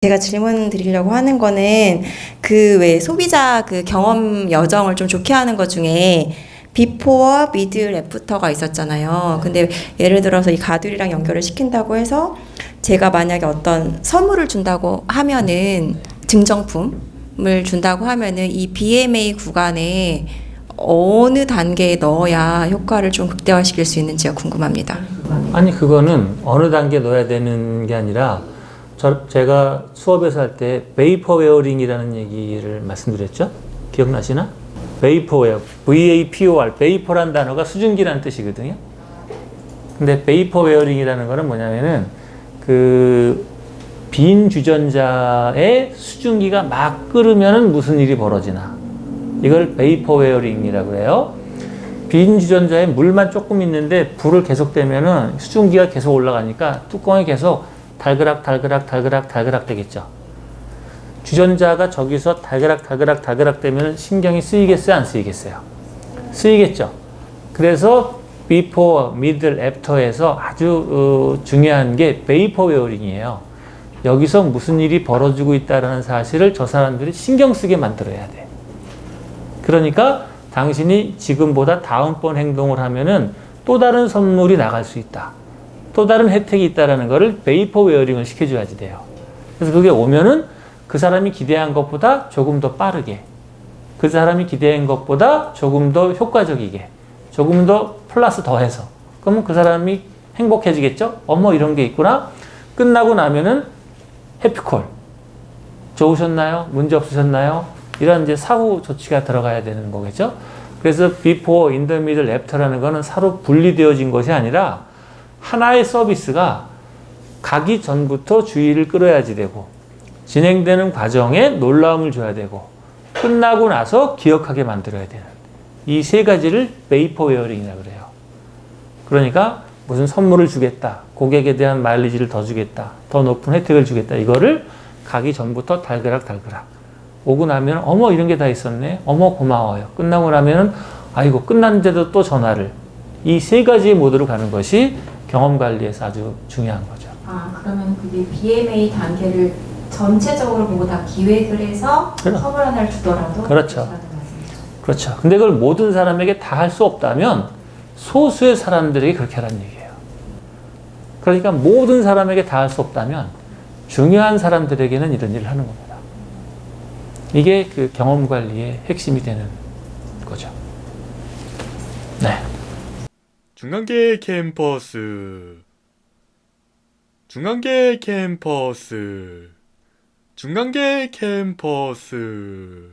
제가 질문 드리려고 하는 거는 그 왜 소비자 그 경험 여정을 좀 좋게 하는 것 중에 비포와 미들 애프터가 있었잖아요. 근데 예를 들어서 이 가들이랑 연결을 시킨다고 해서 제가 만약에 어떤 선물을 준다고 하면은 증정품을 준다고 하면은 이 BMA 구간에 어느 단계에 넣어야 효과를 좀 극대화시킬 수 있는지가 궁금합니다. 아니 그거는 어느 단계 넣어야 되는 게 아니라 저 제가 수업에서 할 때 베이퍼 웨어링이라는 얘기를 말씀드렸죠? 기억나시나? 베이퍼 웨어, V-A-P-O-R, 베이퍼란 단어가 수증기라는 뜻이거든요. 근데 베이퍼 웨어링이라는 거는 뭐냐면은 그 빈 주전자에 수증기가 막 끓으면은 무슨 일이 벌어지나. 이걸 베이퍼 웨어링이라고 해요. 빈 주전자에 물만 조금 있는데 불을 계속 대면은 수증기가 계속 올라가니까 뚜껑이 계속 달그락 달그락 달그락 달그락 되겠죠. 주전자가 저기서 달그락 달그락 달그락 되면 신경이 쓰이겠어요 안 쓰이겠어요? 쓰이겠죠. 그래서 before, middle, after에서 아주 어, 중요한 게 베이퍼 웨어링이에요. 여기서 무슨 일이 벌어지고 있다는 사실을 저 사람들이 신경 쓰게 만들어야 돼. 그러니까 당신이 지금보다 다음번 행동을 하면은 또 다른 선물이 나갈 수 있다. 또 다른 혜택이 있다라는 거를 베이퍼 웨어링을 시켜줘야지 돼요. 그래서 그게 오면은 그 사람이 기대한 것보다 조금 더 빠르게, 그 사람이 기대한 것보다 조금 더 효과적이게, 조금 더 플러스 더해서. 그러면 그 사람이 행복해지겠죠? 어머, 이런 게 있구나. 끝나고 나면은 해피콜. 좋으셨나요? 문제 없으셨나요? 이런 이제 사후 조치가 들어가야 되는 거겠죠? 그래서 before, in the middle, after라는 거는 서로 분리되어진 것이 아니라 하나의 서비스가 가기 전부터 주의를 끌어야지 되고 진행되는 과정에 놀라움을 줘야 되고 끝나고 나서 기억하게 만들어야 되는 이 세 가지를 베이퍼 웨어링이라고 그래요. 그러니까 무슨 선물을 주겠다. 고객에 대한 마일리지를 더 주겠다. 더 높은 혜택을 주겠다. 이거를 가기 전부터 달그락 달그락. 오고 나면 어머 이런 게 다 있었네. 어머 고마워요. 끝나고 나면은 아이고 끝났는데도 또 전화를. 이 세 가지의 모드로 가는 것이 경험 관리에서 아주 중요한 거죠. 아 그러면 그게 BMA 단계를 전체적으로 보고 다 기획을 해서 그럼. 선물 하나를 주더라도 그렇죠. 그렇죠. 근데 그걸 모든 사람에게 다 할 수 없다면 소수의 사람들에게 그렇게 하라는 얘기예요. 그러니까 모든 사람에게 다 할 수 없다면 중요한 사람들에게는 이런 일을 하는 겁니다. 이게 그 경험 관리의 핵심이 되는 거죠. 네. 중간계 캠퍼스. 중간계 캠퍼스. 중간계 캠퍼스